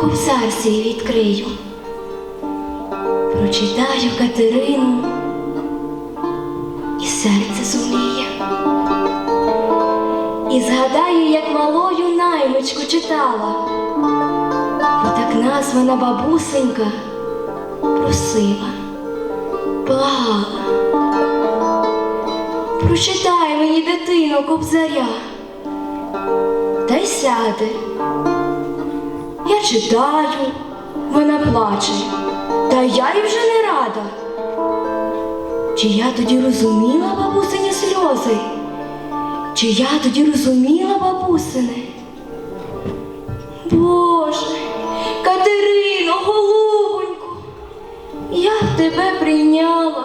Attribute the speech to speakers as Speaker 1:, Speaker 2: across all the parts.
Speaker 1: Кобзар свій відкрию, прочитаю Катерину, і серце зуміє. І згадаю, як малою наймичку читала, бо так названа бабусенька просила, благала. Прочитай мені, дитино, кобзаря, й сяде. Я читаю, вона плаче, та я їй вже не рада. Чи я тоді розуміла бабусині сльози? Чи я тоді розуміла бабусини? Боже, Катерино, голубонько, я б тебе прийняла.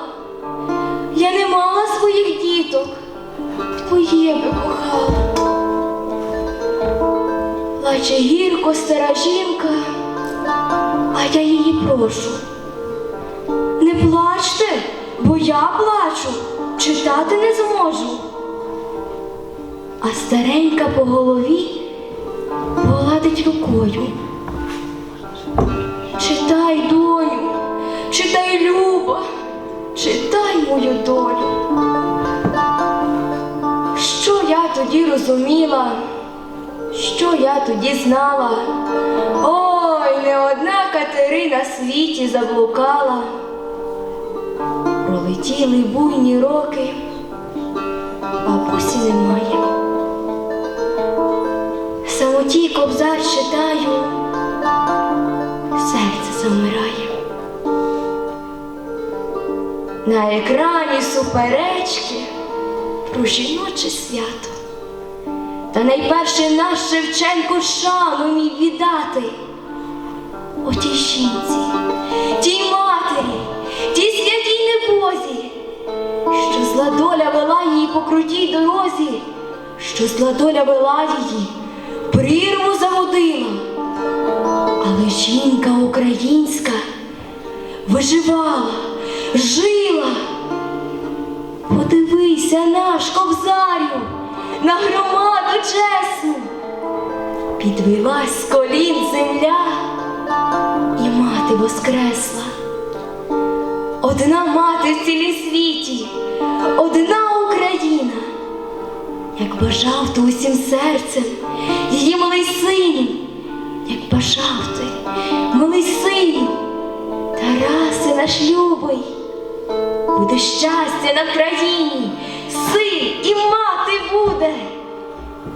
Speaker 1: Я не мала своїх діток, твоє би кохала. Плаче гірко стара жінка, а я її прошу. Не плачте, бо я плачу, читати не зможу. А старенька по голові погладить рукою. Читай, доню, читай, Люба, читай мою долю. Що я тоді розуміла? Що я тоді знала? Ой, не одна Катерина світі заблукала. Пролетіли буйні роки, бабусі немає. Самоті кобзар читаю, серце замирає. На екрані суперечки про жіноче свято. Та найперше наш Шевченко шану мій віддати. Отій жінці, тій матері, тій святій небозі, що зла доля вела її по крутій дорозі, що зла доля вела її, прірву заводила. Але жінка українська виживала, жила. Подивися наш кобзарю на громаду чесну. Підвелась колін земля, і мати воскресла. Одна мати в цілій світі, одна Україна, як бажав ти усім серцем, її малий сину, як бажав ти, малий сину, Тараси наш любий. Буде щастя на країні, син і мати буде.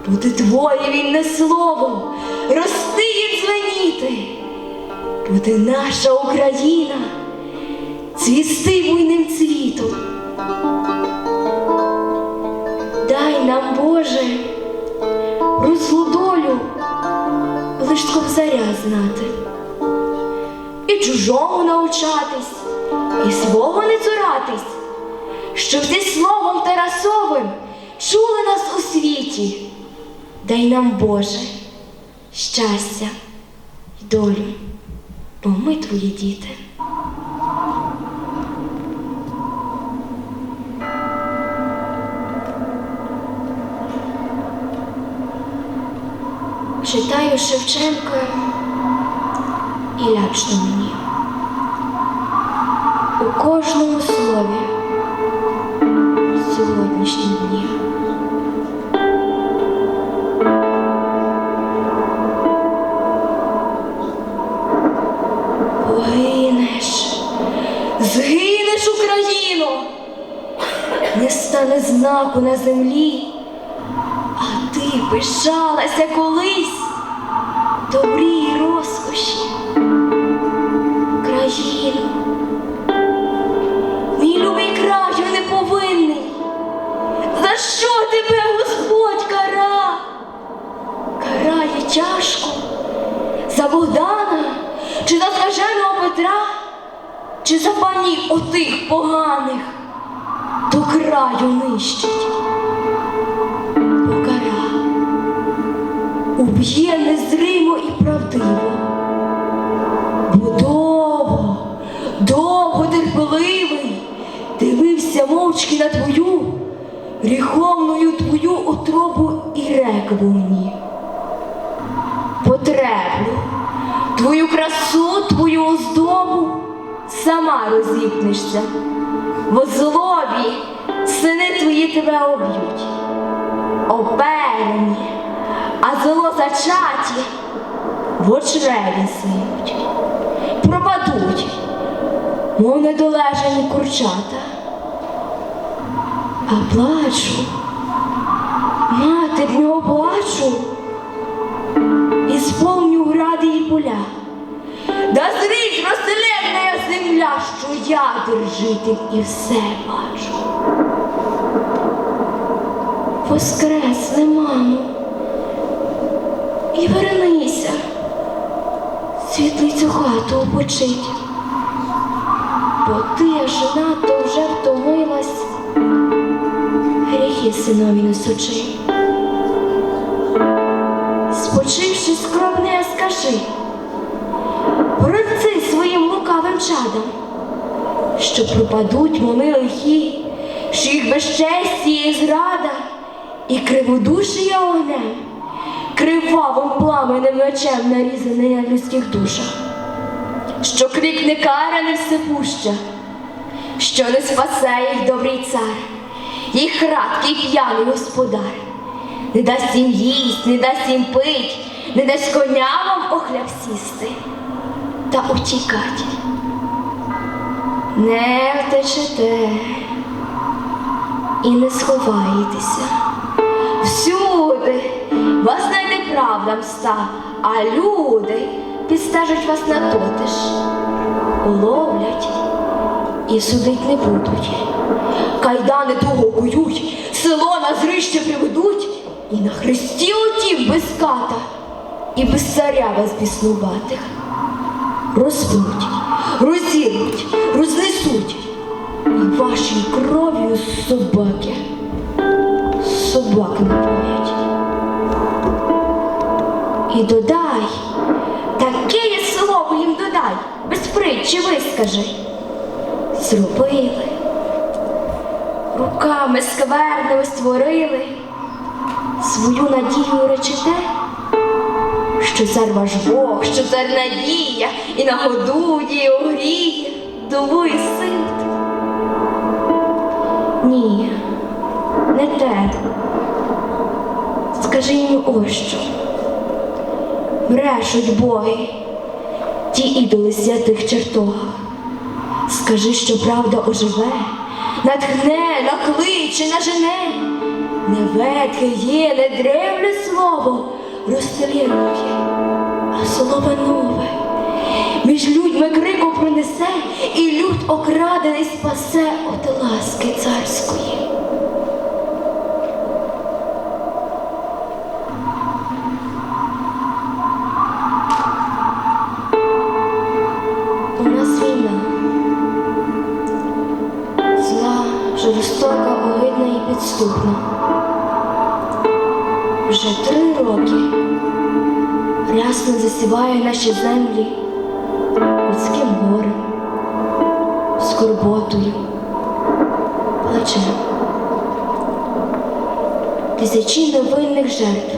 Speaker 1: Буде твоє вільне слово, рости і дзвеніти. Буде наша Україна цвісти буйним цвітом. Дай нам, Боже, руслу долю лиш кобзаря знати, і чужому научатись, і свого не цуратись, щоб зі словом Тарасовим чули нас у світі. Дай нам, Боже, щастя й долю, бо ми твої діти. Читаю Шевченка і лячно мені. У кожному слові сьогоднішні дні. Погинеш, згинеш Україно, не стане знаку на землі, а ти пишалася колись добрі й розкоші. За отих поганих до краю нищить. Покара уб'є незримо і правдиво, бо довго, довго терпеливий дивився мовчки на твою гріховною твою утробу і рек вогні. Потреблю твою красу, твою оздобу сама розіпнешся. В злобі сини твої тебе об'ють, оперені, а зло зачаті в очреві синуть, пропадуть, мов недолежані курчата. А плачу, мати в нього плачу, і сповню гради і поля. Да зріть розселенна земля, що я держитель і все бачу. Воскресне, мамо, і вернися, світлицю хату опочить, бо ти ж надто вже втомилась, гріхи синові несучи. Спочивши скромне, скажи, Боротьці своїм що пропадуть вони лихі, що їх безчесті і зрада, і криводушія огнем, кривавим пламенем мечем нарізаний на людських душах, що крик не кара не всепуща, що не спасе їх добрий цар, їх краткий п'яний господар, не дасть їм їсть, не дасть їм пить, не дасть коня вам охляб сісти та утікать. Не втечете і не сховаєтеся. Всюди вас знайде правда мста, а люди підстежать вас на тотиш, уловлять і судить не будуть. Кайдани того кують, село на зрище приведуть, і на хресті отім без ката, і без царя вас біснуватих розберуть, розірвуть, рознесуть. І вашою кров'ю собаки, собак напоять. І додай, таке слово їм додай, без притчі вискажи. Зробили, руками скверними створили, свою надію речете що цар ваш Бог, що цар надія і нагодує, і огріє, дову і сит. Ні, не те. Скажи їм ось що. Брешуть боги, ті ідоли святих чертогах. Скажи, що правда оживе, натхне, накличе, нажене. Не ветхе є, не древне слово розстрілює, а слово нове. Між людьми крику принесе, і люд окрадений спасе от ласки царської. Наші землі людським горем, скорботою, плачем. Тисячі невинних жертв,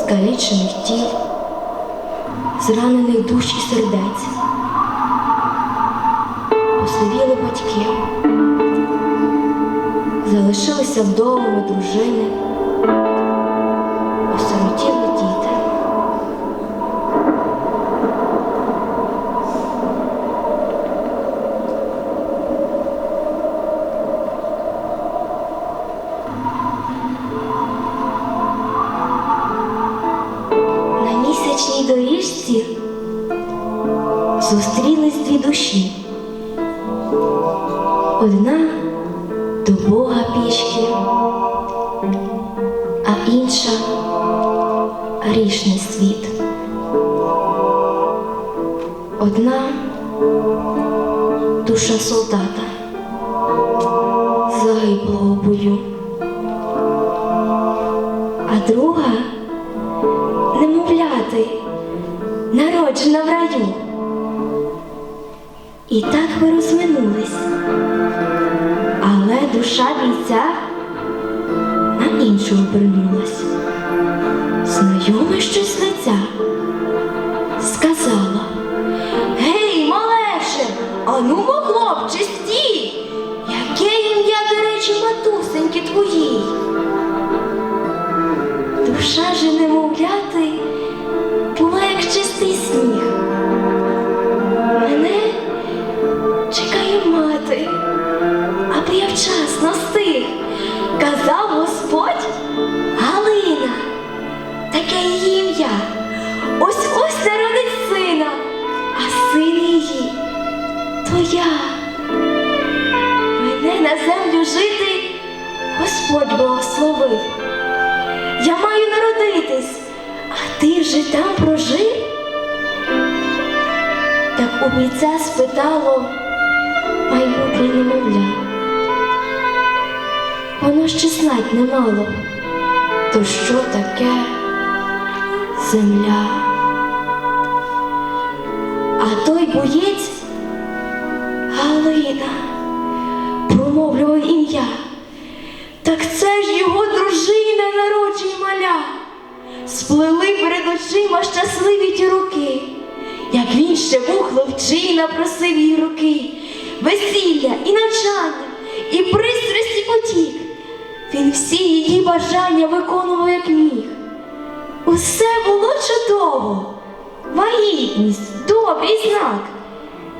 Speaker 1: скалічених тіл, зранених душ і сердець, посивіли батьки, залишилися вдовами дружини душа солдата. Загиблого бою, а друга? Немовляти, народжена в раю. І так ви розминулись, але душа бійця на іншу обернулась. Знайоме щось лиця, матусеньки там прожив? Так у бійця спитало майбутнє немовля. Воно ще знать не мало, то що таке земля? А той боєць Галина перед очима щасливі ті руки, як він ще вухло вчий напросив її руки, весілля і навчання, і пристрасті потік. Він всі її бажання виконував, як міг. Усе було чудово, вагітність, добрий знак.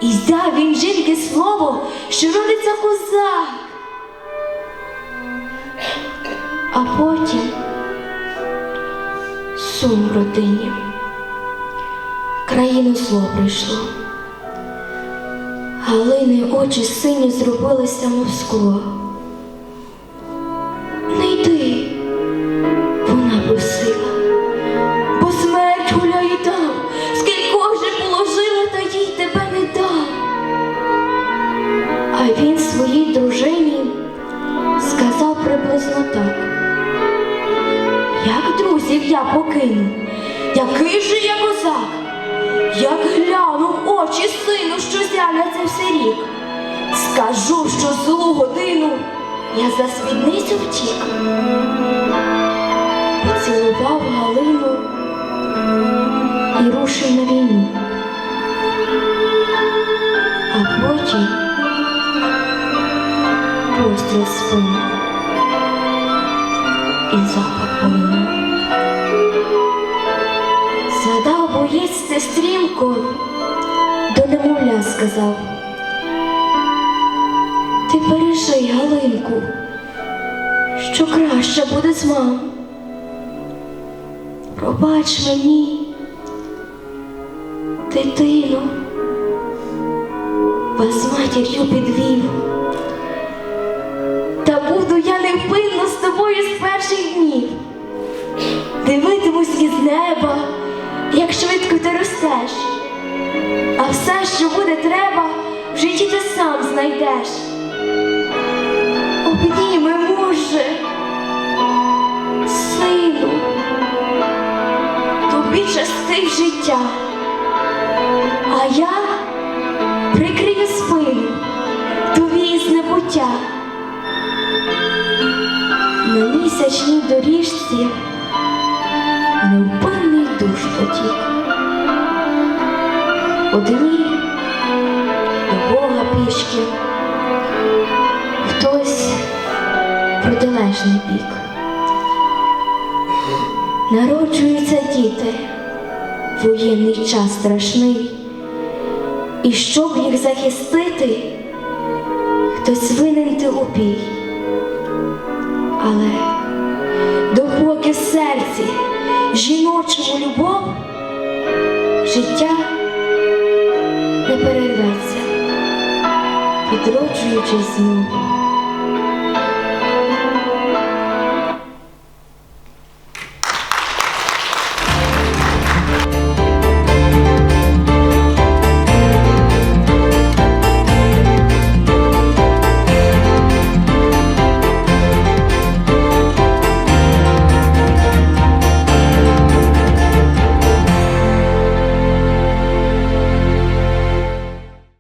Speaker 1: І взяв він жінки слово, що родиться козак. А потім сум в родині. Країну зло прийшло. Галини очі сині зробилися, мов скло. Я за свідницю втік. Поцілував Галину і рушив на війну. А потім постріл спину і запах полину. Згадав боєць це стрімко, до немовля сказав. Галинку, що краще буде з мам. Пробач мені, дитину, вас матір'ю підвів. Та буду я невпинно з тобою з перших днів. Дивитимусь із неба, як швидко ти ростеш, а все, що буде треба, в житті ти сам знайдеш. Життя, а я прикрию спину тобі з небуття. На місячній доріжці невпинний душ потік. Одні до Бога пішки, хтось протилежний бік. Народжуються діти, воєнний час страшний, і щоб їх захистити, хтось винен ти убій. Але допоки в серці жіночому любов, життя не перерветься, відроджуючись знову.